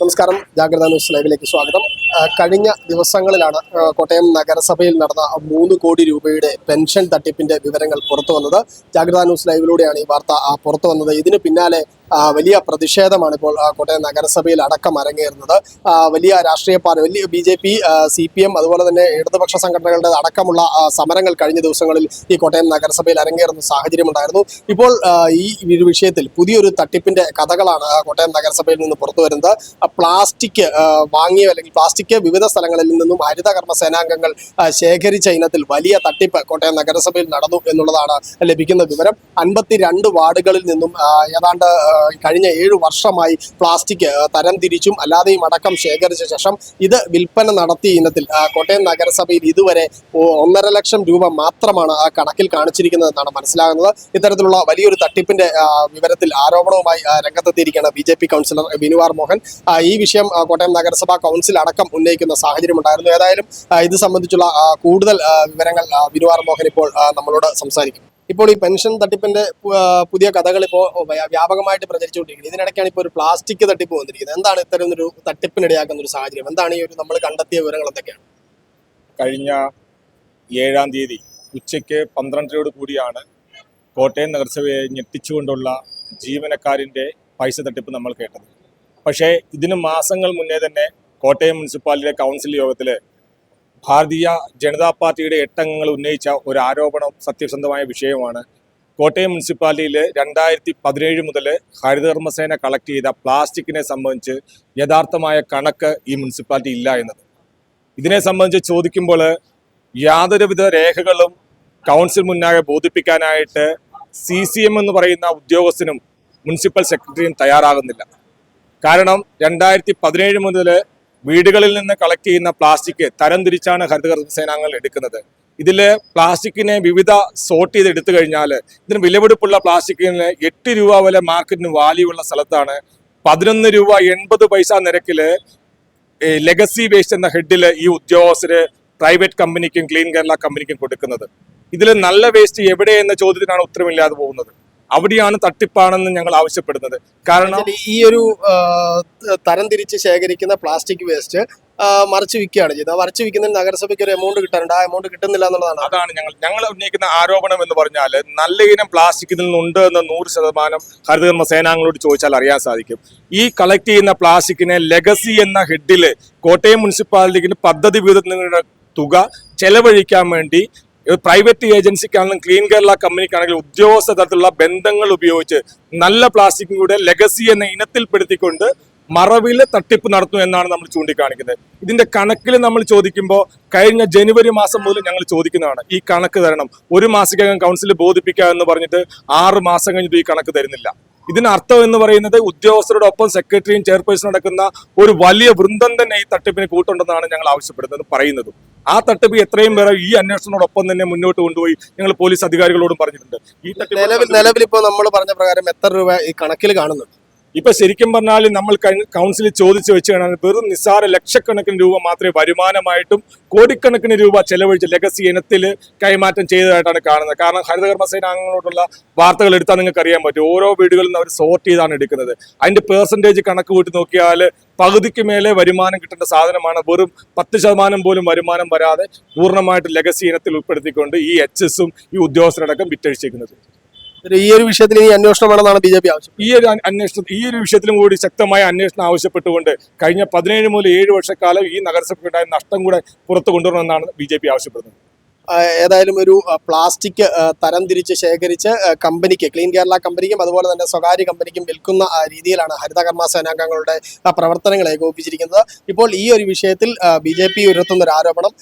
നമസ്കാരം. ജാഗ്രത ന്യൂസ് ലൈവിലേക്ക് സ്വാഗതം. കഴിഞ്ഞ ദിവസങ്ങളിലാണ് കോട്ടയം നഗരസഭയിൽ നടന്ന മൂന്ന് കോടി രൂപയുടെ പെൻഷൻ തട്ടിപ്പിന്റെ വിവരങ്ങൾ പുറത്തു വന്നത്. ജാഗ്രത ന്യൂസ് ലൈവിലൂടെയാണ് ഈ വാർത്ത പുറത്തു വന്നത്. ഇതിന് പിന്നാലെ വലിയ പ്രതിഷേധമാണ് ഇപ്പോൾ കോട്ടയം നഗരസഭയിൽ അടക്കം അരങ്ങേറുന്നത്. വലിയ രാഷ്ട്രീയ പാർട്ടി വലിയ B J P C P M അതുപോലെ തന്നെ ഇടതുപക്ഷ സംഘടനകളുടെ അടക്കമുള്ള സമരങ്ങൾ കഴിഞ്ഞ ദിവസങ്ങളിൽ ഈ കോട്ടയം നഗരസഭയിൽ അരങ്ങേറുന്ന സാഹചര്യമുണ്ടായിരുന്നു ഇപ്പോൾ ഈ ഒരു വിഷയത്തിൽ പുതിയൊരു തട്ടിപ്പിന്റെ കഥകളാണ് കോട്ടയം നഗരസഭയിൽ നിന്ന് പുറത്തു വരുന്നത്. പ്ലാസ്റ്റിക് വാങ്ങിയ അല്ലെങ്കിൽ പ്ലാസ്റ്റിക് വിവിധ സ്ഥലങ്ങളിൽ നിന്നും ഹരിതകർമ്മ സേനാംഗങ്ങൾ ശേഖരിച്ച ഇനത്തിൽ വലിയ തട്ടിപ്പ് കോട്ടയം നഗരസഭയിൽ നടന്നു എന്നുള്ളതാണ് ലഭിക്കുന്ന വിവരം. അൻപത്തിരണ്ട് വാർഡുകളിൽ നിന്നും ഏതാണ്ട് കഴിഞ്ഞ ഏഴ് വർഷമായി പ്ലാസ്റ്റിക് തരംതിരിച്ചും തരം തിരിച്ചും അല്ലാതെയും അടക്കം ശേഖരിച്ച ശേഷം ഇത് വിൽപ്പന നടത്തിയ ഇനത്തിൽ കോട്ടയം നഗരസഭയിൽ ഇതുവരെ ഒന്നര ലക്ഷം രൂപ മാത്രമാണ് ആ കണക്കിൽ കാണിച്ചിരിക്കുന്നതെന്നാണ് മനസ്സിലാകുന്നത്. ഇത്തരത്തിലുള്ള വലിയൊരു തട്ടിപ്പിന്റെ വിവരത്തിൽ ആരോപണവുമായി രംഗത്തെത്തിയിരിക്കുകയാണ് ബി ജെ പി കൗൺസിലർ ബിനുവാർ മോഹൻ. ഈ വിഷയം കോട്ടയം നഗരസഭാ കൗൺസിൽ അടക്കം ഉന്നയിക്കുന്ന സാഹചര്യമുണ്ടായിരുന്നു ഏതായാലും ആ, ഇത് സംബന്ധിച്ചുള്ള കൂടുതൽ വിവരങ്ങൾ ബിരുവാർ മോഹൻ ഇപ്പോൾ നമ്മളോട് സംസാരിക്കും. ഇപ്പോൾ ഈ പെൻഷൻ തട്ടിപ്പിന്റെ പുതിയ കഥകൾ ഇപ്പോൾ വ്യാപകമായിട്ട് പ്രചരിച്ചുകൊണ്ടിരിക്കുന്നത് ഇതിനിടയ്ക്കാണ് ഇപ്പോൾ ഒരു പ്ലാസ്റ്റിക് തട്ടിപ്പ് വന്നിരിക്കുന്നത്. എന്താണ് ഇത്തരം ഒരു തട്ടിപ്പിനിടയാക്കുന്ന ഒരു സാഹചര്യം? എന്താണ് ഈ ഒരു നമ്മൾ കണ്ടെത്തിയ വിവരങ്ങൾ എന്തൊക്കെയാണ്? കഴിഞ്ഞ ഏഴാം തീയതി ഉച്ചയ്ക്ക് പന്ത്രണ്ടരയോട് കൂടിയാണ് കോട്ടയം നഗരസഭയെ ഞെട്ടിച്ചുകൊണ്ടുള്ള ജീവനക്കാരിന്റെ പൈസ തട്ടിപ്പ് നമ്മൾ കേട്ടത്. പക്ഷേ ഇതിന് മാസങ്ങൾ മുന്നേ തന്നെ കോട്ടയം മുനിസിപ്പാലിറ്റിയിലെ കൗൺസിൽ യോഗത്തിൽ ഭാരതീയ ജനതാ പാർട്ടിയുടെ എട്ടംഗങ്ങൾ ഉന്നയിച്ച ഒരു ആരോപണം സത്യസന്ധമായ വിഷയമാണ്. കോട്ടയം മുനിസിപ്പാലിറ്റിയിൽ രണ്ടായിരത്തി പതിനേഴ് മുതൽ ഹരിതകർമ്മസേന കളക്ട് ചെയ്ത പ്ലാസ്റ്റിക്കിനെ സംബന്ധിച്ച് യഥാർത്ഥമായ കണക്ക് ഈ മുനിസിപ്പാലിറ്റി ഇല്ല എന്നത്. ഇതിനെ സംബന്ധിച്ച് ചോദിക്കുമ്പോൾ യാതൊരുവിധ രേഖകളും കൗൺസിൽ മുന്നാകെ ബോധിപ്പിക്കാനായിട്ട് സി സി എം എന്ന് പറയുന്ന ഉദ്യോഗസ്ഥനും മുനിസിപ്പൽ സെക്രട്ടറിയും തയ്യാറാകുന്നില്ല. കാരണം രണ്ടായിരത്തി പതിനേഴ് മുതൽ വീടുകളിൽ നിന്ന് കളക്ട് ചെയ്യുന്ന പ്ലാസ്റ്റിക് തരംതിരിച്ചാണ് ഹരിതകർമ്മ സേനാംഗങ്ങൾ എടുക്കുന്നത്. ഇതിൽ പ്ലാസ്റ്റിക്കിനെ വിവിധ സോർട്ട് ചെയ്ത് എടുത്തു കഴിഞ്ഞാൽ ഇതിന് വിലപിടിപ്പുള്ള പ്ലാസ്റ്റിക്കിന് എട്ട് രൂപ വരെ മാർക്കറ്റിന് വാല്യൂ ഉള്ള സ്ഥലത്താണ് പതിനൊന്ന് രൂപ എൺപത് പൈസ നിരക്കിൽ ലെഗസി വേസ്റ്റ് എന്ന ഹെഡിൽ ഈ ഉദ്യോഗസ്ഥര് പ്രൈവറ്റ് കമ്പനിക്കും ക്ലീൻ കേരള കമ്പനിക്കും കൊടുക്കുന്നത്. ഇതിൽ നല്ല വേസ്റ്റ് എവിടെ എന്ന ചോദ്യത്തിനാണ് ഉത്തരമില്ലാതെ പോകുന്നത്. അവിടെയാണ് തട്ടിപ്പാണെന്ന് ഞങ്ങൾ ആവശ്യപ്പെടുന്നത്. കാരണം ഈ ഒരു തരംതിരിച്ച് ശേഖരിക്കുന്ന പ്ലാസ്റ്റിക് വേസ്റ്റ് മറിച്ച് വിൽക്കുകയാണ് ചെയ്തത്. മറിച്ച് വിൽക്കുന്നതിന് നഗരസഭയ്ക്ക് ഒരു എമൗണ്ട് കിട്ടാറുണ്ട് ആ എമൗണ്ട് കിട്ടുന്നില്ല എന്നുള്ളതാണ്. അതാണ് ഞങ്ങൾ ഞങ്ങൾ ഉന്നയിക്കുന്ന ആരോപണം എന്ന് പറഞ്ഞാൽ നല്ല ഇനം പ്ലാസ്റ്റിക് ഇതിൽ നിന്നുണ്ട് എന്ന് നൂറ് ശതമാനം ഹരിതകർമ്മ സേനാംഗങ്ങളോട് ചോദിച്ചാൽ അറിയാൻ സാധിക്കും. ഈ കളക്ട് ചെയ്യുന്ന പ്ലാസ്റ്റിക്കിനെ ലെഗസി എന്ന ഹെഡിൽ കോട്ടയം മുനിസിപ്പാലിറ്റിക്ക് പദ്ധതി വിഹിതങ്ങളുടെ തുക ചെലവഴിക്കാൻ വേണ്ടി പ്രൈവറ്റ് ഏജൻസിക്കാണെങ്കിലും ക്ലീൻ കേരള കമ്പനിക്കാണെങ്കിലും ഉദ്യോഗസ്ഥ തരത്തിലുള്ള ബന്ധങ്ങൾ ഉപയോഗിച്ച് നല്ല പ്ലാസ്റ്റിക്കിലൂടെ ലെഗസി എന്ന ഇനത്തിൽപ്പെടുത്തിക്കൊണ്ട് മറവിൽ തട്ടിപ്പ് നടത്തും എന്നാണ് നമ്മൾ ചൂണ്ടിക്കാണിക്കുന്നത്. ഇതിന്റെ കണക്കിൽ നമ്മൾ ചോദിക്കുമ്പോൾ കഴിഞ്ഞ ജനുവരി മാസം മുതൽ ഞങ്ങൾ ചോദിക്കുന്നതാണ്. ഈ കണക്ക് തരണം. ഒരു മാസത്തിനകം കൗൺസിൽ ബോധിപ്പിക്കുക എന്ന് പറഞ്ഞിട്ട് ആറ് മാസം കഴിഞ്ഞിട്ട് ഈ കണക്ക് തരുന്നില്ല. ഇതിനർത്ഥം എന്ന് പറയുന്നത് ഉദ്യോഗസ്ഥരോടൊപ്പം സെക്രട്ടറിയും ചെയർപേഴ്സൺ നടക്കുന്ന ഒരു വലിയ വൃന്ദം തന്നെ ഈ തട്ടിപ്പിന് കൂട്ടുണ്ടെന്നാണ് ഞങ്ങൾ ആവശ്യപ്പെടുന്നത് പറയുന്നത്. ആ തട്ടിപ്പ് എത്രയും പേരെ ഈ അന്വേഷണത്തോടൊപ്പം തന്നെ മുന്നോട്ട് കൊണ്ടുപോയി ഞങ്ങൾ പോലീസ് അധികാരികളോടും പറഞ്ഞിട്ടുണ്ട്. ഈ നിലവിൽ നിലവിൽ ഇപ്പോൾ നമ്മൾ പറഞ്ഞ പ്രകാരം എത്ര രൂപ ഈ കണക്കിൽ കാണുന്നുണ്ട്? ഇപ്പൊ ശരിക്കും പറഞ്ഞാൽ നമ്മൾ കൗൺസിലിൽ ചോദിച്ചു വെച്ച് കഴിഞ്ഞാൽ വെറും നിസ്സാര ലക്ഷക്കണക്കിന് രൂപ മാത്രമേ വരുമാനമായിട്ടും കോടിക്കണക്കിന് രൂപ ചെലവഴിച്ച് ലെഗസി ഇനത്തിൽ കൈമാറ്റം ചെയ്തതായിട്ടാണ് കാണുന്നത്. കാരണം ഹരിതകർമ്മസേന അംഗങ്ങളോടുള്ള വാർത്തകൾ എടുത്താൽ നിങ്ങൾക്ക് അറിയാൻ പറ്റും. ഓരോ വീടുകളിൽ നിന്ന് അവർ സോർട്ട് ചെയ്താണ് എടുക്കുന്നത്. അതിന്റെ പേഴ്സന്റേജ് കണക്ക് കൂട്ടി നോക്കിയാൽ പകുതിക്ക് മേലെ വരുമാനം കിട്ടേണ്ട സാധനമാണ്. വെറും പത്ത് ശതമാനം പോലും വരുമാനം വരാതെ പൂർണമായിട്ട് ലെഗസി ഇനത്തിൽ ഉൾപ്പെടുത്തിക്കൊണ്ട് ഈ എച്ച് എസും ഈ ഉദ്യോഗസ്ഥരടക്കം വിറ്റഴിച്ചേക്കുന്നത്. ഒരു ഈ ഒരു വിഷയത്തിൽ ഇനി അന്വേഷണം വേണമെന്നാണ് ബി ജെ പി ആവശ്യം. ഈ ഒരു അന്വേഷണം ഈ ഒരു വിഷയത്തിലും കൂടി ശക്തമായ അന്വേഷണം ആവശ്യപ്പെട്ടുകൊണ്ട് കഴിഞ്ഞ പതിനേഴ് മുതൽ ഏഴ് വർഷക്കാലം ഈ നഗരസഭയ്ക്കുണ്ടായ നഷ്ടം കൂടെ പുറത്തു കൊണ്ടുവരണമെന്നാണ് ബി ആവശ്യപ്പെടുന്നത്. ഏതായാലും ഒരു പ്ലാസ്റ്റിക് തരംതിരിച്ച് തരം തിരിച്ച് ശേഖരിച്ച് കമ്പനിക്ക് ക്ലീൻ കേരള കമ്പനിക്കും അതുപോലെ തന്നെ സ്വകാര്യ കമ്പനിക്കും വിൽക്കുന്ന രീതിയിലാണ് ഹരിതകർമ്മ സേനാംഗങ്ങളുടെ ആ, പ്രവർത്തനങ്ങൾ ഏകോപിപ്പിച്ചിരിക്കുന്നത്. ഇപ്പോൾ ഈ ഒരു വിഷയത്തിൽ ബി ജെ പി ഉയർത്തുന്ന ഒരു ആരോപണം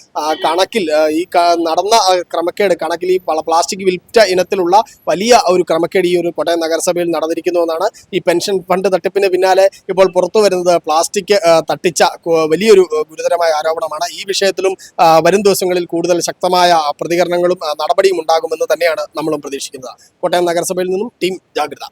കണക്കിൽ ഈ നടന്ന ക്രമക്കേട് കണക്കിൽ ഈ പ്ലാസ്റ്റിക് വിൽറ്റ ഇനത്തിലുള്ള വലിയ ഒരു ക്രമക്കേട് ഈ ഒരു കോട്ടയം നഗരസഭയിൽ നടന്നിരിക്കുന്നുവെന്നാണ് ഈ പെൻഷൻ ഫണ്ട് തട്ടിപ്പിന് പിന്നാലെ ഇപ്പോൾ പുറത്തു വരുന്നത് പ്ലാസ്റ്റിക് തട്ടിച്ച വലിയൊരു ഗുരുതരമായ ആരോപണമാണ്. ഈ വിഷയത്തിലും വരും ദിവസങ്ങളിൽ കൂടുതൽ ശക്തമായ പ്രതികരണങ്ങളും നടപടിയും ഉണ്ടാകുമെന്ന് തന്നെയാണ് നമ്മളും പ്രതീക്ഷിക്കുന്നത്. കോട്ടയം നഗരസഭയിൽ നിന്നും ടീം ജാഗ്രത.